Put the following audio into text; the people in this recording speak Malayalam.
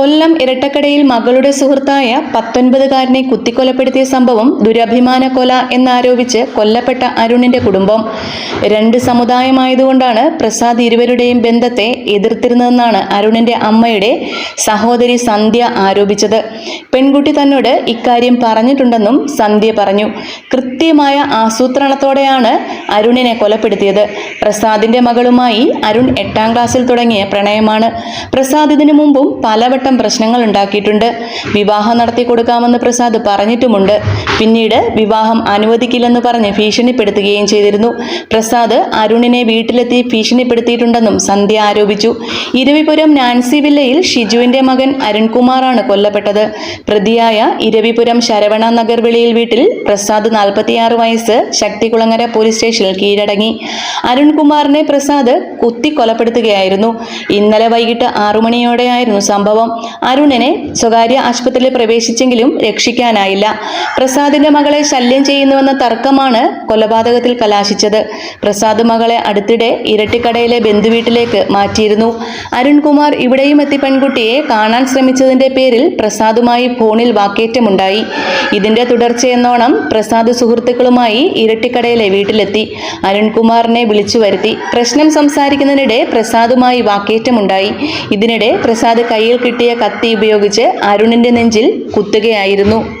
കൊല്ലം ഇരട്ടക്കടയിൽ മകളുടെ സുഹൃത്തായ പത്തൊൻപതുകാരനെ കുത്തിക്കൊലപ്പെടുത്തിയ സംഭവം ദുരഭിമാന കൊല എന്നാരോപിച്ച് കൊല്ലപ്പെട്ട അരുണിന്റെ കുടുംബം. രണ്ട് സമുദായമായതുകൊണ്ടാണ് പ്രസാദ് ഇരുവരുടെയും ബന്ധത്തെ എതിർത്തിരുന്നതെന്നാണ് അരുണിന്റെ അമ്മയുടെ സഹോദരി സന്ധ്യ ആരോപിച്ചത്. പെൺകുട്ടി തന്നോട് ഇക്കാര്യം പറഞ്ഞിട്ടുണ്ടെന്നും സന്ധ്യ പറഞ്ഞു. കൃത്യമായ ആസൂത്രണത്തോടെയാണ് അരുണിനെ കൊലപ്പെടുത്തിയത്. പ്രസാദിന്റെ മകളുമായി അരുൺ എട്ടാം ക്ലാസ്സിൽ തുടങ്ങിയ പ്രണയമാണ്. പ്രസാദ് ഇതിനു മുമ്പും പലവട്ടം പ്രശ്നങ്ങൾ ഉണ്ടാക്കിയിട്ടുണ്ട്. വിവാഹം നടത്തി കൊടുക്കാമെന്ന് പ്രസാദ് പറഞ്ഞിട്ടുമുണ്ട്. പിന്നീട് വിവാഹം അനുവദിക്കില്ലെന്ന് പറഞ്ഞ് ഭീഷണിപ്പെടുത്തുകയും ചെയ്തിരുന്നു. പ്രസാദ് അരുണിനെ വീട്ടിലെത്തി ഭീഷണിപ്പെടുത്തിയിട്ടുണ്ടെന്നും സന്ധ്യ ആരോപിച്ചു. ഇരവിപുരം നാൻസി വില്ലയിൽ ഷിജുവിന്റെ മകൻ അരുൺകുമാറാണ് കൊല്ലപ്പെട്ടത്. പ്രതിയായ ഇരവിപുരം ശരവണ നഗർ വിളിയിൽ വീട്ടിൽ പ്രസാദ് നാൽപ്പത്തിയാറ് വയസ്സ് ശക്തികുളങ്ങര പോലീസ് സ്റ്റേഷനിൽ കീഴടങ്ങി. അരുൺകുമാറിനെ പ്രസാദ് കുത്തി കൊലപ്പെടുത്തുകയായിരുന്നു ഇന്നലെ വൈകിട്ട് ആറുമണിയോടെയായിരുന്നു സംഭവം. അരുണിനെ സ്വകാര്യ ആശുപത്രിയിൽ പ്രവേശിച്ചെങ്കിലും രക്ഷിക്കാനായില്ല. പ്രസാദിന്റെ മകളെ ശല്യം ചെയ്യുന്നുവെന്ന തർക്കമാണ് കൊലപാതകത്തിൽ കലാശിച്ചത്. പ്രസാദ് മകളെ അടുത്തിടെ ഇരട്ടിക്കടയിലെ ബന്ധുവീട്ടിലേക്ക് മാറ്റിയിരുന്നു. അരുൺകുമാർ ഇവിടെയും എത്തി പെൺകുട്ടിയെ കാണാൻ ശ്രമിച്ചതിന്റെ പേരിൽ പ്രസാദുമായി ഫോണിൽ വാക്കേറ്റമുണ്ടായി. ഇതിന്റെ തുടർച്ചയെന്നോണം പ്രസാദ് സുഹൃത്തുക്കളുമായി ഇരട്ടിക്കടയിലെ വീട്ടിലെത്തി. അരുൺകുമാറിനെ വിളിച്ചു വരുത്തി. പ്രശ്നം സംസാരിക്കുന്നതിനിടെ പ്രസാദുമായി വാക്കേറ്റമുണ്ടായി. ഇതിനിടെ പ്രസാദ് കയ്യിൽ കിട്ടിയ കത്തി ഉപയോഗിച്ച് അരുണിന്റെ നെഞ്ചിൽ കുത്തുകയായിരുന്നു.